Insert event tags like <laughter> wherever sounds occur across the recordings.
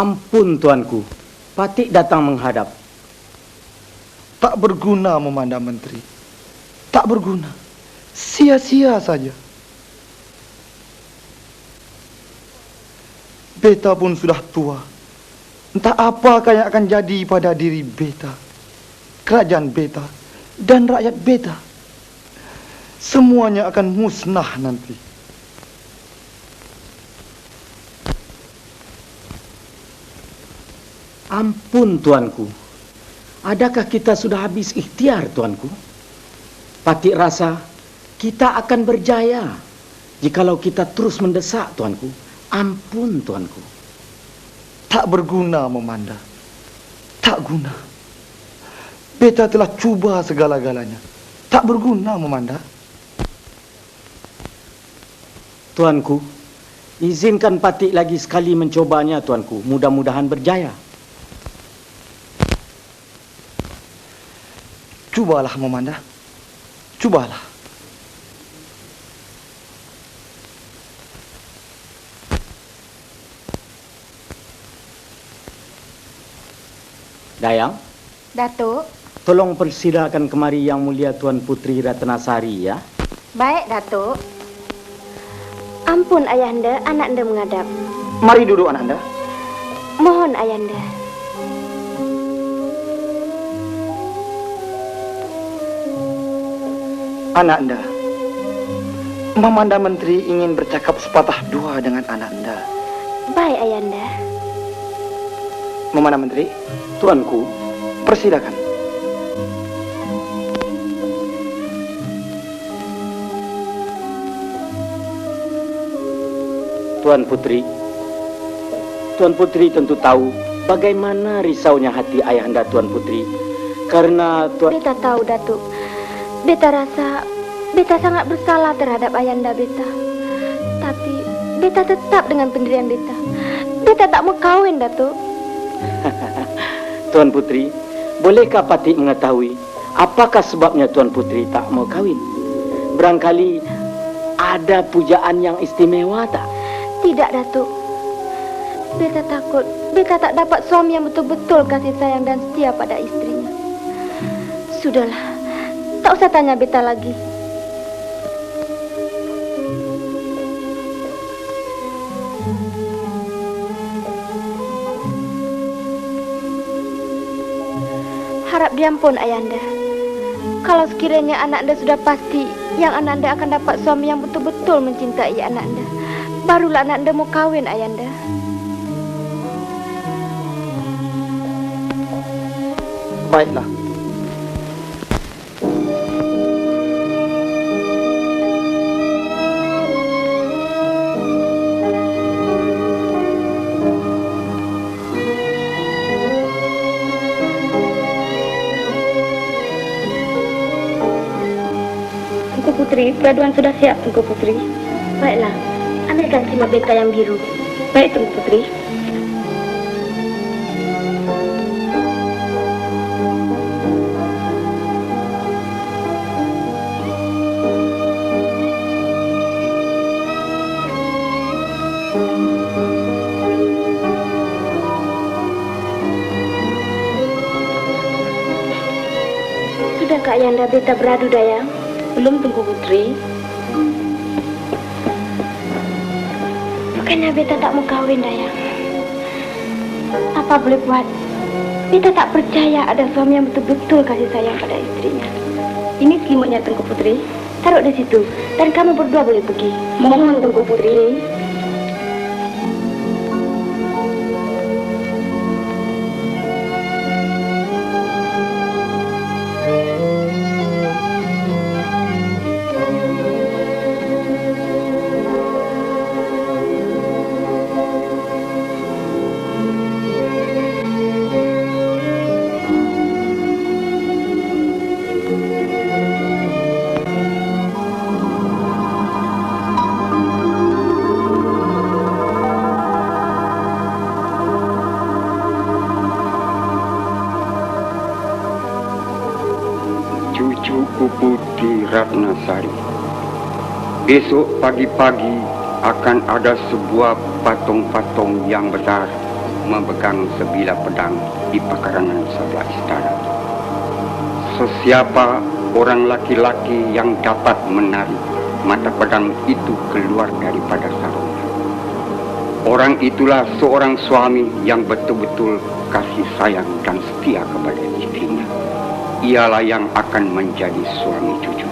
Ampun tuanku, Patik datang menghadap. Tak berguna memandang menteri. Tak berguna. Sia-sia saja. Beta pun sudah tua. Entah apakah yang akan jadi pada diri beta, kerajaan beta, dan rakyat beta. Semuanya akan musnah nanti. Ampun tuanku, adakah kita sudah habis ikhtiar tuanku? Patik rasa kita akan berjaya jikalau kita terus mendesak tuanku. Ampun tuanku. Tak berguna memandang. Tak guna. Beta telah cuba segala-galanya. Tak berguna memandang. Tuanku, izinkan Patik lagi sekali mencobanya tuanku. Mudah-mudahan berjaya. Cubalah memandang. Cubalah. Dayang, Datuk, tolong persilakan kemari Yang Mulia Tuan Putri Ratnasari ya. baik Datuk. Ampun Ayanda, anak anda menghadap. Mari duduk anak anda. Mohon Ayanda. Anak anda. Mamanda Menteri ingin bercakap sepatah dua dengan anak anda. Baik Ayanda. Mamanda Menteri, Tuanku, persilakan. Tuan Putri. Tuan Putri tentu tahu bagaimana risaunya hati ayahanda Tuan Putri. Karena Tuan Beta tahu Datuk. Beta rasa Beta sangat bersalah terhadap Ayanda Beta. Tapi Beta tetap dengan pendirian Beta. Beta tak mau kawin Datuk. <laughs> Tuan Putri, bolehkah Patik mengetahui apakah sebabnya Tuan Putri tak mau kawin? Barangkali ada pujaan yang istimewa tak? Tidak Datuk. Beta takut Beta tak dapat suami yang betul-betul kasih sayang dan setia pada istrinya. Sudahlah. Tak usah tanya Beta lagi. Harap diampun Ayanda. Kalau sekiranya anak anda sudah pasti yang anak anda akan dapat suami yang betul-betul mencintai anak anda, barulah anak anda mau kawin Ayanda. Baiklah. Putri, peraduan sudah siap Tungku Putri. Baiklah, ambilkan simak beta yang biru. Baik Tungku Putri. Sudah Kak Yanda beta beradu dayang? Belum Tungku Putri. Bukannya beta tak mau kawin dayang. Apa boleh buat? Beta tak percaya ada suami yang betul-betul kasih sayang pada istrinya. Ini selimutnya Tungku Putri. Taruh di situ dan kamu berdua boleh pergi. Mohon Tungku Putri. Putri Ratnasari. Besok pagi-pagi akan ada sebuah patung-patung yang besar memegang sebilah pedang di pekarangan sebelah istana. Sesiapa orang laki-laki yang dapat menarik mata pedang itu keluar daripada sarungnya. Orang itulah seorang suami yang betul-betul kasih sayang dan setia kepada istrinya. Ialah yang akan menjadi suami cucu.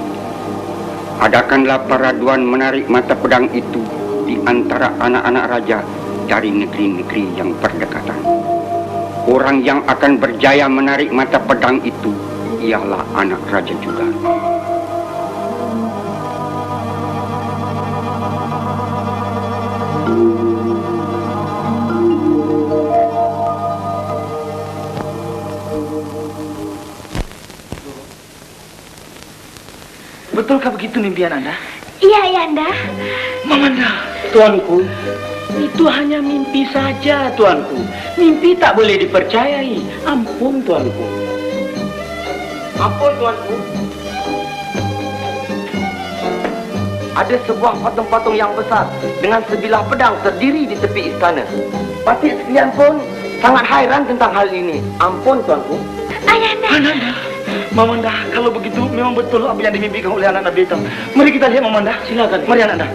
Adakanlah para duan menarik mata pedang itu di antara anak-anak raja dari negeri-negeri yang berdekatan. Orang yang akan berjaya menarik mata pedang itu ialah anak raja juga. Betulkah begitu mimpian Anda? Iya, Ayanda. Mamanda. Tuanku, itu hanya mimpi saja, tuanku. Mimpi tak boleh dipercayai. Ampun, tuanku. Ampun tuanku. Ada sebuah patung-patung yang besar dengan sebilah pedang terdiri di tepi istana. Patik sekalian pun sangat hairan tentang hal ini. Ampun tuanku. Ayanda. Ananda. Mamanda, kalau begitu memang betul apa yang dimimpikan oleh anak Nabi Hitam. Mari kita lihat Mamanda. Silakan. Mari Ananda.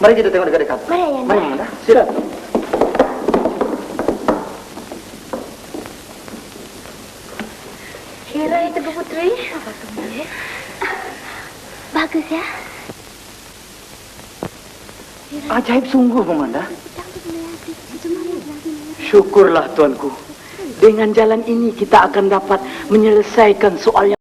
Mari kita tengok dekat-dekat. Mari, Ayanda. Mari Mamanda. Silakan. Kira itu Bu Putri. Bagus ya. Ajaib sungguh Mamanda. Syukurlah tuanku. Dengan jalan ini kita akan dapat menyelesaikan soal yang